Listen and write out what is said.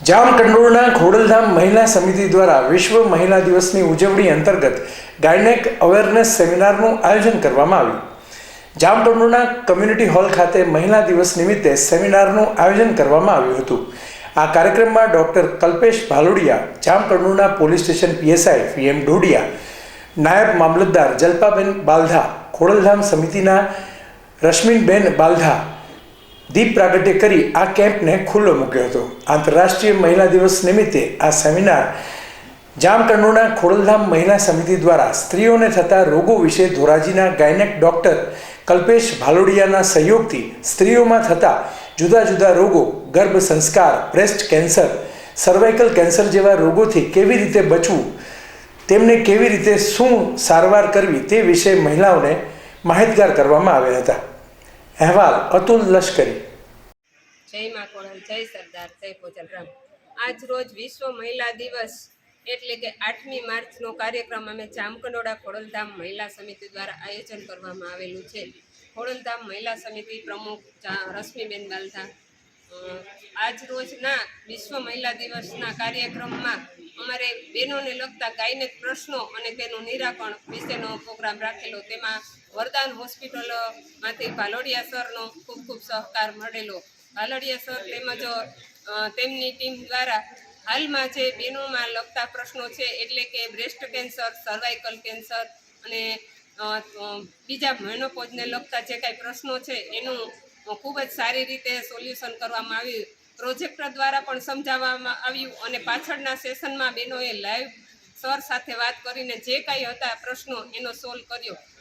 જામકંડોળના ખોડલધામ મહિલા સમિતિ દ્વારા વિશ્વ મહિલા દિવસની ઉજવણી અંતર્ગત ગાયનેક અવેરનેસ સેમિનારનું આયોજન કરવામાં આવ્યું. જામકંડોળના કમ્યુનિટી હોલ ખાતે મહિલા દિવસ નિમિત્તે સેમિનારનું આયોજન કરવામાં આવ્યું હતું. આ કાર્યક્રમમાં doctor Kalpesh Bhalodiya, જામકંડોળના police station PSI VM Dhodiya નાયબ મામલતદાર જલ્પાબેન બાલધા ખોડલધામ સમિતિના રશ્મિનબેન બાલધા દીપ પ્રાગટ્ય કરી આ કેમ્પને ખુલ્લો મૂક્યો હતો. આંતરરાષ્ટ્રીય મહિલા દિવસ નિમિત્તે આ સેમિનાર જામકંડોળના ખોડલધામ મહિલા સમિતિ દ્વારા સ્ત્રીઓને થતા રોગો વિશે ધોરાજીના ગાયનેક ડોક્ટર કલ્પેશ ભાલોડિયાના સહયોગથી સ્ત્રીઓમાં થતા જુદા જુદા રોગો, ગર્ભ સંસ્કાર, બ્રેસ્ટ કેન્સર, સર્વાઇકલ કેન્સર જેવા રોગોથી કેવી રીતે બચવું, તેમને કેવી રીતે શું સારવાર કરવી તે વિશે મહિલાઓને માહિતગાર કરવામાં આવ્યા હતા. અહેવાલ, અતુલ લશ્કરી. જય મા કોળલ જય સરદાર, જય ભોજનરામ આજ રોજ વિશ્વ મહિલા દિવસ એટલે કે આઠમી માર્ચનો કાર્યક્રમ અમે જામકંડોળા ખોડલધામ મહિલા સમિતિ દ્વારા આયોજન કરવામાં આવેલું છે. ખોડલધામ મહિલા સમિતિ પ્રમુખ રશ્મિબેન બાલધા આજ રોજના વિશ્વ મહિલા દિવસના કાર્યક્રમમાં અમારે બહેનોને લગતા ગાયનેક પ્રશ્નો અને તેનું નિરાકરણ વિશેનો પ્રોગ્રામ રાખેલો. તેમાં વરદાન હોસ્પિટલમાંથી ભાલોડિયા સરનો ખૂબ ખૂબ સહકાર મળેલો. ભાલોડિયા સર તેમજ તેમની ટીમ દ્વારા હાલમાં જે બહેનોમાં લગતા પ્રશ્નો છે, એટલે કે બ્રેસ્ટ કેન્સર, સર્વાઇકલ કેન્સર અને બીજા મેનોપોજને લગતા જે કાંઈ પ્રશ્નો છે, એનું ખૂબ જ સારી રીતે સોલ્યુશન કરવામાં આવ્યું. પ્રોજેક્ટર દ્વારા પણ સમજાવવામાં આવ્યું અને પાછળના સેશનમાં બહેનોએ લાઈવ સર સાથે વાત કરીને જે કાંઈ હતા પ્રશ્નો એનો સોલ્વ કર્યો.